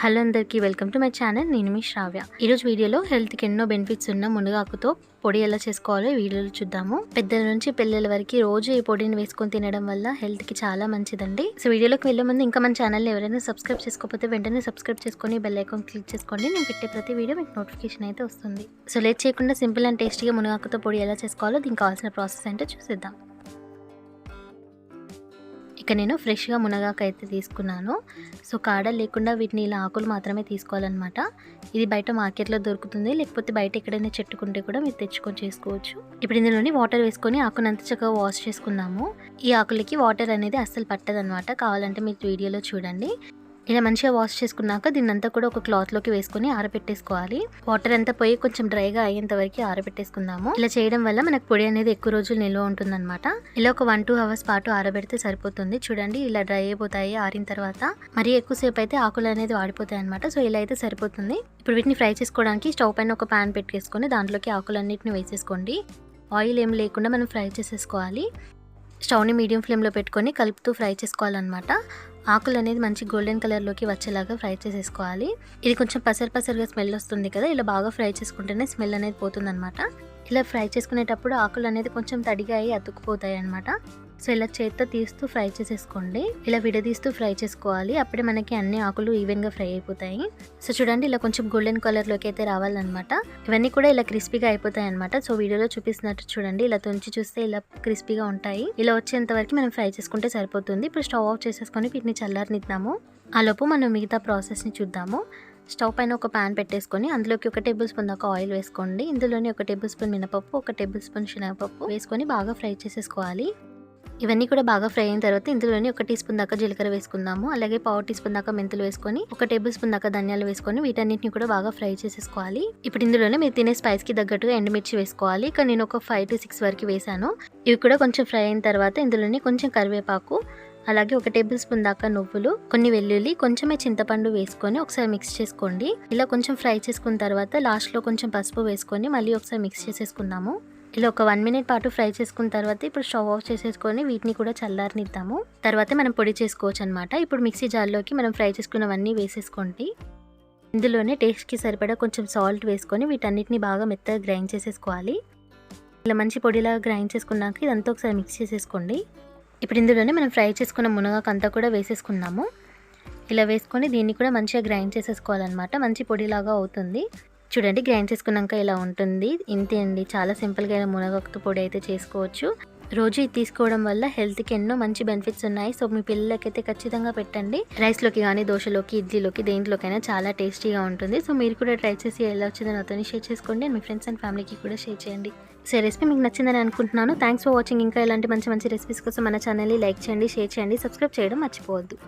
Hello అందరికీ welcome to my channel. నేను మీ శ్రావ్య. ఈరోజు వీడియోలో హెల్త్కి ఎన్నో బెనిఫిట్స్ ఉన్న మునగాకుతో పొడి ఎలా చేసుకోవాలో వీడియోలో చూద్దాము. పెద్దల నుంచి పిల్లల వరకు రోజు ఈ పొడిని వేసుకొని తినడం వల్ల హెల్త్కి చాలా మంచిదండి. సో వీడియోలోకి వెళ్ళే ముందు ఇంకా మన ఛానల్ని ఎవరైనా సబ్స్క్రైబ్ చేసుకోకపోతే వెంటనే సబ్స్క్రైబ్ చేసుకొని బెల్ ఐకాన్ క్లిక్ చేసుకోండి. నేను పెట్టే ప్రతి వీడియో మీకు నోటిఫికేషన్ అయితే వస్తుంది. సో లేట్ చేయకుండా సింపుల్ అండ్ టేస్టీగా మునగాకుతో పొడి ఎలా చేసుకోవాలో దీనికి కావాల్సిన ప్రాసెస్ అంటే చూసేద్దాం. ఇక్కడ నేను ఫ్రెష్గా మునగాకు అయితే తీసుకున్నాను. సో కాడ లేకుండా వీటిని ఇలా ఆకులు మాత్రమే తీసుకోవాలన్నమాట. ఇది బయట మార్కెట్లో దొరుకుతుంది. లేకపోతే బయట ఎక్కడైనా చెట్టుకుంటే కూడా మీరు తెచ్చుకొని చేసుకోవచ్చు. ఇప్పుడు ఇందులోని వాటర్ వేసుకొని ఆకును అంత చక్కగా వాష్ చేసుకున్నాము ఈ ఆకులకి వాటర్ అనేది అస్సలు పట్టదనమాట కావాలంటే మీరు వీడియోలో చూడండి. ఇలా మంచిగా వాష్ చేసుకున్నాక దీన్ని అంతా కూడా ఒక క్లాత్లోకి వేసుకొని ఆరబెట్టేసుకోవాలి. వాటర్ అంతా పోయి కొంచెం డ్రైగా అయ్యేంత వరకు ఆరబెట్టేసుకుందాము. ఇలా చేయడం వల్ల మనకు పొడి అనేది ఎక్కువ రోజులు నిల్వ ఉంటుందన్నమాట. ఇలా ఒక వన్ టూ అవర్స్ పాటు ఆరబెడితే సరిపోతుంది. చూడండి ఇలా డ్రై అయిపోతాయి ఆరిన తర్వాత. మరీ ఎక్కువసేపు అయితే ఆకులు అనేది వాడిపోతాయి అనమాట సో ఇలా అయితే సరిపోతుంది. ఇప్పుడు వీటిని ఫ్రై చేసుకోవడానికి స్టవ్ పైన ఒక ప్యాన్ పెట్టేసుకొని దాంట్లోకి ఆకులన్నిటిని వేసేసుకోండి. ఆయిల్ ఏం లేకుండా మనం ఫ్రై చేసేసుకోవాలి. స్టవ్ని మీడియం ఫ్లేమ్లో పెట్టుకొని కలుపుతూ ఫ్రై చేసుకోవాలన్నమాట. ఆకులు అనేది మంచి గోల్డెన్ కలర్లోకి వచ్చేలాగా ఫ్రై చేసేసుకోవాలి. ఇది కొంచెం పసరు పసరుగా స్మెల్ వస్తుంది కదా ఇలా బాగా ఫ్రై చేసుకుంటేనే స్మెల్ అనేది పోతుందన్నమాట. ఇలా ఫ్రై చేసుకునేటప్పుడు ఆకులు అనేది కొంచెం తడిగా అయ్యి అతుక్కుపోతాయి అనమాట సో ఇలా చేత్తో తీస్తూ ఫ్రై చేసేసుకోండి. ఇలా విడదీస్తూ ఫ్రై చేసుకోవాలి. అప్పుడే మనకి అన్ని ఆకులు ఈవెన్గా ఫ్రై అయిపోతాయి. సో చూడండి ఇలా కొంచెం గోల్డెన్ కలర్లోకి అయితే రావాలన్నమాట. ఇవన్నీ కూడా ఇలా క్రిస్పీగా అయిపోతాయి అనమాట సో వీడియోలో చూపిస్తున్నట్టు చూడండి. ఇలా తుంచి చూస్తే ఇలా క్రిస్పీగా ఉంటాయి. ఇలా వచ్చేంత వరకు మనం ఫ్రై చేసుకుంటే సరిపోతుంది. ఇప్పుడు స్టవ్ ఆఫ్ చేసేసుకొని వీటిని చల్లారనిద్దాము. ఆ లోపు మనం మిగతా ప్రాసెస్ని చూద్దాము. స్టవ్ పైన ఒక ప్యాన్ పెట్టేసుకొని అందులోకి ఒక టేబుల్ స్పూన్ దాకా ఆయిల్ వేసుకోండి. ఇందులోని ఒక టేబుల్ స్పూన్ మినపప్పు ఒక టేబుల్ స్పూన్ శనగపప్పు వేసుకొని బాగా ఫ్రై చేసేసుకోవాలి. ఇవన్నీ కూడా బాగా ఫ్రై అయిన తర్వాత ఇందులోనే ఒక టీ స్పూన్ దాకా జీలకర్ర వేసుకుందాము. అలాగే పావు టీ స్పూన్ దాకా మెంతులు వేసుకొని ఒక టేబుల్ స్పూన్ దాకా ధనియాలు వేసుకొని వీటన్నిటిని కూడా బాగా ఫ్రై చేసేసుకోవాలి. ఇప్పుడు ఇందులోనే మీరు తినే స్పైస్కి తగ్గట్టుగా ఎండుమిర్చి వేసుకోవాలి. ఇక నేను ఒక ఫైవ్ టు సిక్స్ వరకు వేసాను. ఇవి కూడా కొంచెం ఫ్రై అయిన తర్వాత ఇందులోనే కొంచెం కరివేపాకు అలాగే ఒక టేబుల్ స్పూన్ దాకా నువ్వులు కొన్ని వెల్లుల్లి కొంచెమే చింతపండు వేసుకొని ఒకసారి మిక్స్ చేసుకోండి. ఇలా కొంచెం ఫ్రై చేసుకున్న తర్వాత లాస్ట్లో కొంచెం పసుపు వేసుకొని మళ్ళీ ఒకసారి మిక్స్ చేసేసుకుందాము. ఇలా ఒక వన్ మినిట్ పాటు ఫ్రై చేసుకున్న తర్వాత ఇప్పుడు స్టవ్ ఆఫ్ చేసేసుకొని వీటిని కూడా చల్లారనిద్దాము. తర్వాత మనం పొడి చేసుకోవచ్చు అనమాట ఇప్పుడు మిక్సీ జార్లోకి మనం ఫ్రై చేసుకున్నవన్నీ వేసేసుకోండి. ఇందులోనే టేస్ట్కి సరిపడా కొంచెం సాల్ట్ వేసుకొని వీటన్నిటిని బాగా మెత్తగా గ్రైండ్ చేసేసుకోవాలి. ఇలా మంచి పొడిలాగా గ్రైండ్ చేసుకున్నాక ఇదంతా ఒకసారి మిక్స్ చేసేసుకోండి. ఇప్పుడు ఇందులోనే మనం ఫ్రై చేసుకున్న మునగాకు అంతా కూడా వేసేసుకున్నాము ఇలా వేసుకొని దీన్ని కూడా మంచిగా గ్రైండ్ చేసేసుకోవాలన్నమాట. మంచి పొడిలాగా అవుతుంది. చూడండి గ్రైండ్ చేసుకున్నాక ఇలా ఉంటుంది. ఇంతే అండి. చాలా సింపుల్గా మునగాకుతో పొడి అయితే చేసుకోవచ్చు. రోజు ఇది తీసుకోవడం వల్ల హెల్త్కి ఎన్నో మంచి బెనిఫిట్స్ ఉన్నాయి. సో మీ పిల్లలకైతే ఖచ్చితంగా పెట్టండి. రైస్లోకి కానీ దోశలోకి ఇడ్లీలోకి దేంట్లోకైనా చాలా టేస్టీగా ఉంటుంది. సో మీరు కూడా ట్రై చేసి ఎలా వచ్చిందో నాతో షేర్ చేసుకోండి. మీ ఫ్రెండ్స్ అండ్ ఫ్యామిలీకి కూడా షేర్ చేయండి. సో రెసిపీ మీకు నచ్చిందని అనుకుంటున్నాను. థ్యాంక్స్ ఫర్ వాచింగ్ ఇంకా ఇలాంటి మంచి మంచి రెసిపీస్ కోసం మన ఛానల్ని లైక్ చేయండి షేర్ చేయండి సబ్స్క్రైబ్ చేయడం మర్చిపోవద్దు.